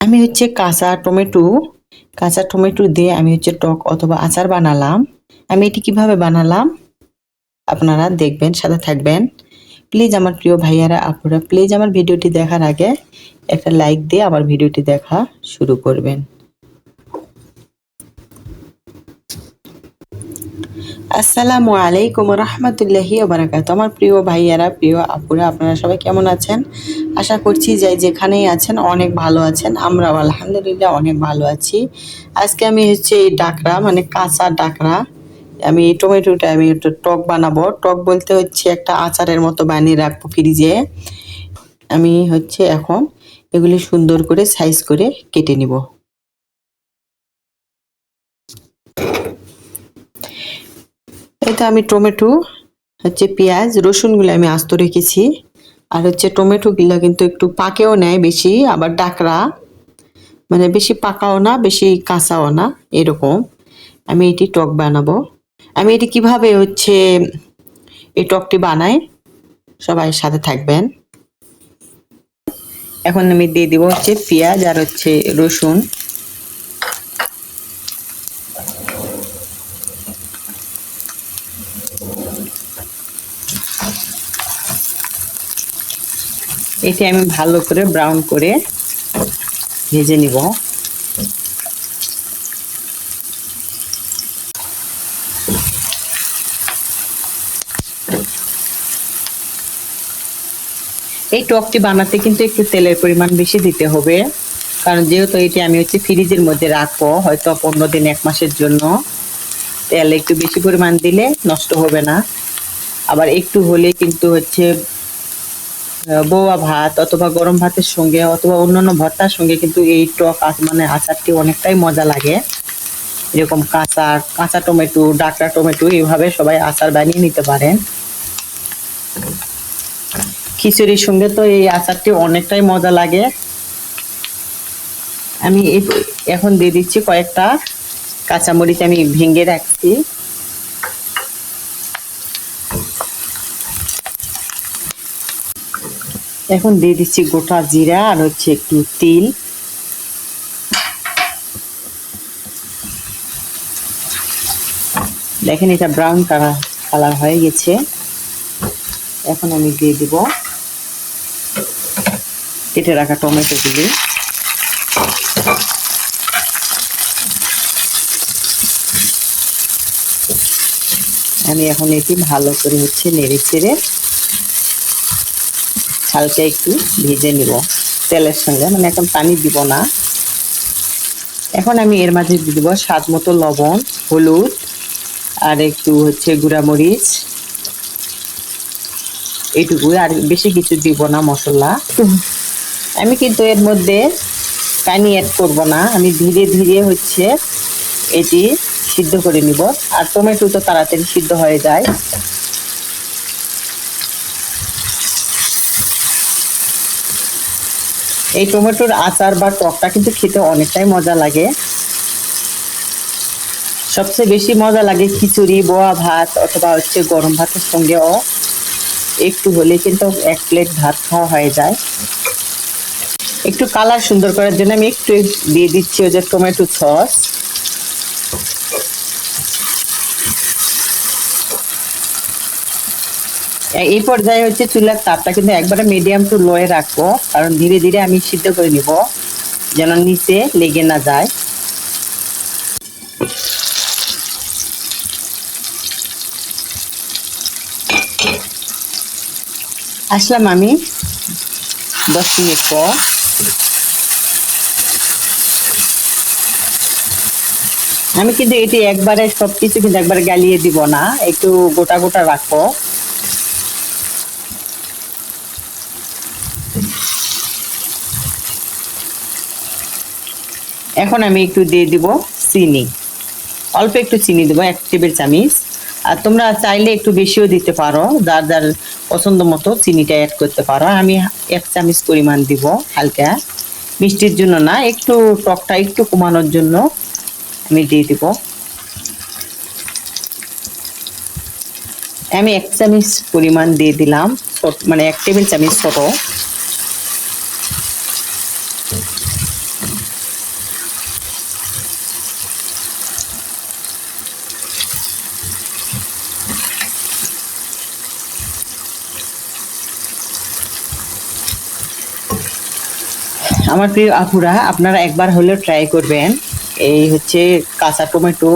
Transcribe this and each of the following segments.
আমি হচ্ছে কাঁচা টমেটো কাঁচা টমেটো দিয়ে আমি হচ্ছে টক অথবা আচার বানালাম। আমি এটি কীভাবে বানালাম? আপনারা দেখবেন, সাথে থাকবেন। প্লিজ আমার প্রিয় ভাইয়ারা, আপনারা প্লিজ আমার ভিডিওটি দেখার আগে একটা লাইক দিয়ে আমার ভিডিওটি দেখা শুরু করবেন। আসসালামু আলাইকুম রহমতুল্লাহি বারাকাত আমার প্রিয় ভাইয়ারা, প্রিয় আপুরা, আপনারা সবাই কেমন আছেন? আশা করছি যে যেখানেই আছেন অনেক ভালো আছেন। আমরাও আলহামদুলিল্লাহ অনেক ভালো আছি। আজকে আমি হচ্ছে এই ডাকরা মানে কাঁচা ডাকরা। আমি এই টমেটোটা, আমি একটু টক বানাবো। টক বলতে হচ্ছে একটা আচারের মতো বানিয়ে রাখব ফ্রিজে। আমি হচ্ছে এখন এগুলি সুন্দর করে সাইজ করে কেটে নিব। এটা আমি টমেটো, হচ্ছে পেঁয়াজ, রসুনগুলো আমি আস্ত রেখেছি। আর হচ্ছে টমেটোগুলো কিন্তু একটু পাকেও নেয় বেশি, আবার ডাকরা। মানে বেশি পাকাও না, বেশি কাঁচাও না, এরকম। আমি এটি টক বানাবো। আমি এটি কীভাবে হচ্ছে এই টকটি বানাই, সবাই সাথে থাকবেন। এখন আমি দিয়ে দিব হচ্ছে পেঁয়াজ আর হচ্ছে রসুন। এটি আমি ভালো করে ব্রাউন করে ভেজে নিব। এই টকটি বানাতে কিন্তু একটু তেলের পরিমাণ বেশি দিতে হবে, কারণ যেহেতু এটি আমি হচ্ছে ফ্রিজের মধ্যে রাখব, হয়তো পনেরো দিন এক মাসের জন্য। তেল একটু বেশি পরিমাণ দিলে নষ্ট হবে না। আবার একটু হলে কিন্তু হচ্ছে বৌয়া ভাত অথবা গরম ভাতের সঙ্গে অথবা অন্যান্য ভর্তার সঙ্গে কিন্তু এই টক মানে আচারটি অনেকটাই মজা লাগে। এরকম কাঁচা কাঁচা টমেটো, ডাকরা টমেটো এইভাবে সবাই আচার বানিয়ে নিতে পারেন। খিচুড়ির সঙ্গে তো এই আচারটি অনেকটাই মজা লাগে। আমি এখন দিয়ে দিচ্ছি কয়েকটা কাঁচামরিচ আমি ভেঙে রাখছি। এখন দিয়ে দিচ্ছি গোটা জিরা আর হচ্ছে একটু তিল। দেখেন এটা ব্রাউন কালার কালার হয়ে গেছে। এখন আমি দিয়ে দিব কেটে রাখা টমেটোগুলি আমি এখন এটি ভালো করে হচ্ছে নেড়ে চেড়ে হালকা একটু ভেজে নিব তেলের সঙ্গে। মানে এখন পানি দিব না। এখন আমি এর মাঝে দিয়ে দিব স্বাদ মতো লবণ, হলুদ, আর একটু হচ্ছে গুঁড়ামরিচ। এইটুকু আর বেশি কিছু দিব না মশলা। আমি কিন্তু এর মধ্যে পানি অ্যাড করব না। আমি ধীরে ধীরে হচ্ছে এটি সিদ্ধ করে নিব। আর টমেটো তো তাড়াতাড়ি সিদ্ধ হয়ে যায়। এই টমেটোর আচার বা টকটা কিন্তু খেতে অনেকটাই মজা লাগে। সবচেয়ে বেশি মজা লাগে খিচুড়ি, বোয়া ভাত অথবা হচ্ছে গরম ভাতের সঙ্গেও। একটু হলে কিন্তু এক প্লেট ভাত খাওয়া হয়ে যায়। একটু কালার সুন্দর করার জন্য আমি একটু দিয়ে দিচ্ছি ওই যে টমেটো সস এই পর্যায়ে হচ্ছে চুলার তাপটা কিন্তু একবারে মিডিয়াম টু লোয়ে রাখব, কারণ ধীরে ধীরে আমি সিদ্ধ করে নিব, যেন নিচে লেগে না যায়। আসলাম আমি দশ মিনিট পর। আমি কিন্তু এটি একবারে সব কিছু কিন্তু একবারে গালিয়ে দিব না, একটু গোটা গোটা রাখব। এখন আমি একটু দিয়ে দিব চিনি। অল্প একটু চিনি দেবো, এক টেবিল চামিচ। আর তোমরা চাইলে একটু বেশিও দিতে পারো, যার যার পছন্দ মতো চিনিটা অ্যাড করতে পারো। আমি এক চামচ পরিমাণ দিব হালকা। মিষ্টির জন্য না, একটু টকটা একটু কমানোর জন্য আমি দিয়ে দিব। আমি এক চামচ পরিমাণ দিয়ে দিলাম মানে এক টেবিল চামচ ছোট। আমার প্রিয় আপুরা, আপনারা একবার হলেও ট্রাই করবেন। এই হচ্ছে কাঁচা টমেটো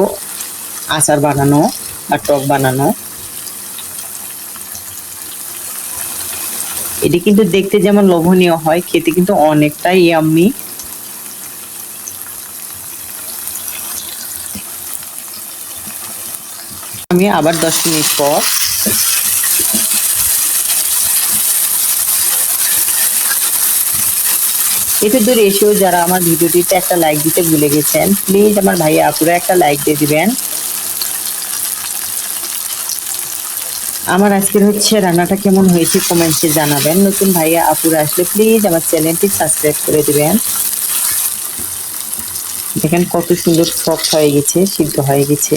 আচার বানানো আর টক বানানো। এটি কিন্তু দেখতে যেমন লোভনীয় হয়, খেতে কিন্তু অনেকটাই ইয়াম্মি আমি আবার দশ মিনিট পর দূরে এসেও যারা আমার ভিডিওটিতে একটা লাইক দিতে ভুলে গেছেন প্লিজ আমার ভাইয়া আপুরা একটা লাইক দিয়ে দিবেন। আমার আজকের হচ্ছে রান্নাটা কেমন হয়েছে কমেন্টসে জানাবেন। নতুন ভাইয়া আপুরা আসলে প্লিজ আমার চ্যানেলটি সাবস্ক্রাইব করে দিবেন। দেখেন কত সুন্দর সফট হয়ে গেছে, সিদ্ধ হয়ে গেছে।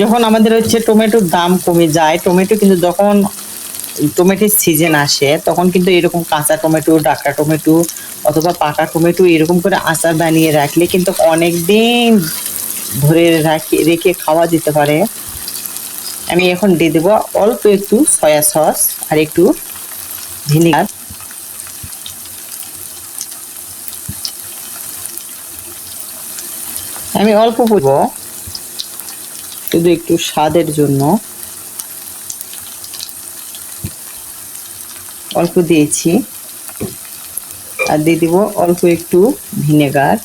যখন আমাদের হচ্ছে টমেটোর দাম কমে যায় টমেটো কিন্তু যখন টমেটোর সিজন আসে, তখন কিন্তু এরকম কাঁচা টমেটো ডাকা টমেটো অথবা পাকা টমেটো এরকম করে আচার বানিয়ে রাখলে কিন্তু অনেক দিন ধরে রাখি, রেখে খাওয়া যেতে পারে। আমি এখন দিয়ে দেবো অল্প একটু সয়া সস আর একটু ভিনিগার আমি অল্প করব শুধু একটু স্বাদের জন্য অল্প দিয়েছি। আর দিয়ে দিব অল্প একটু ভিনেগার।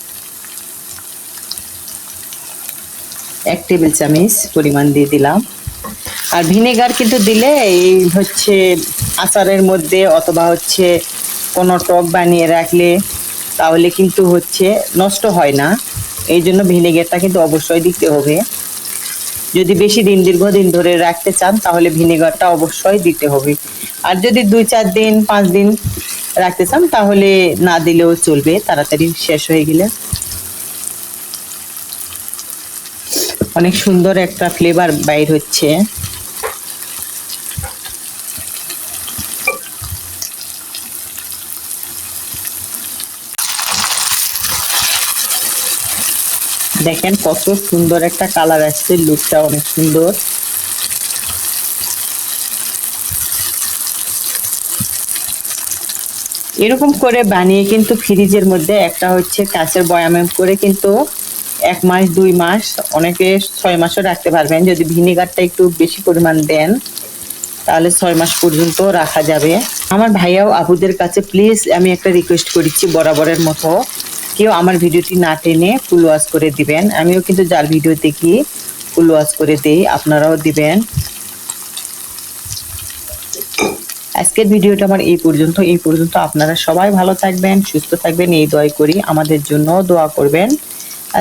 এক টেবিল চামচ পরিমাণ দিয়ে দিলাম। আর ভিনেগার কিন্তু দিলে এই হচ্ছে আচারের মধ্যে অথবা হচ্ছে কোনো টক বানিয়ে রাখলে তাহলে কিন্তু হচ্ছে নষ্ট হয় না। এই জন্য ভিনেগারটা কিন্তু অবশ্যই দিতে হবে। যদি বেশি দিন, দীর্ঘদিন ধরে রাখতে চান, তাহলে ভিনেগারটা অবশ্যই দিতে হবে। আর যদি দুই চার দিন, পাঁচ দিন রাখতে চান, তাহলে না দিলেও চলবে, তাড়াতাড়ি শেষ হয়ে গেলে। অনেক সুন্দর একটা ফ্লেভার বাইর হচ্ছে। দেখেন কত সুন্দর একটা কালার আসছে লুকটা অনেক সুন্দর। এরকম করে বানিয়ে কিন্তু ফ্রিজের মধ্যে, একটা হচ্ছে কাঁচের বয়ামে করে কিন্তু এক মাস, দুই মাস, অনেকে ছয় মাসও রাখতে পারবেন। যদি ভিনেগারটা একটু বেশি পরিমাণ দেন, তাহলে ছয় মাস পর্যন্ত রাখা যাবে। আমার ভাইয়াও আপুদের কাছে, প্লিজ, আমি একটা রিকোয়েস্ট করেছি বরাবরের মতো। কেউ আমার ভিডিওটি না টেনে ফুল ওয়াশ করে দিবেন। আমিও কিন্তু যার ভিডিও দেখি ফুল ওয়াশ করে দিই, আপনারাও দিবেন। আজকের ভিডিওটা আমার এই পর্যন্ত এই পর্যন্ত আপনারা সবাই ভালো থাকবেন, সুস্থ থাকবেন, এই দয় করি, আমাদের জন্য দোয়া করবেন।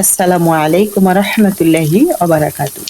আসসালামু আলাইকুম রহমতুল্লাহি ওবারাকাতু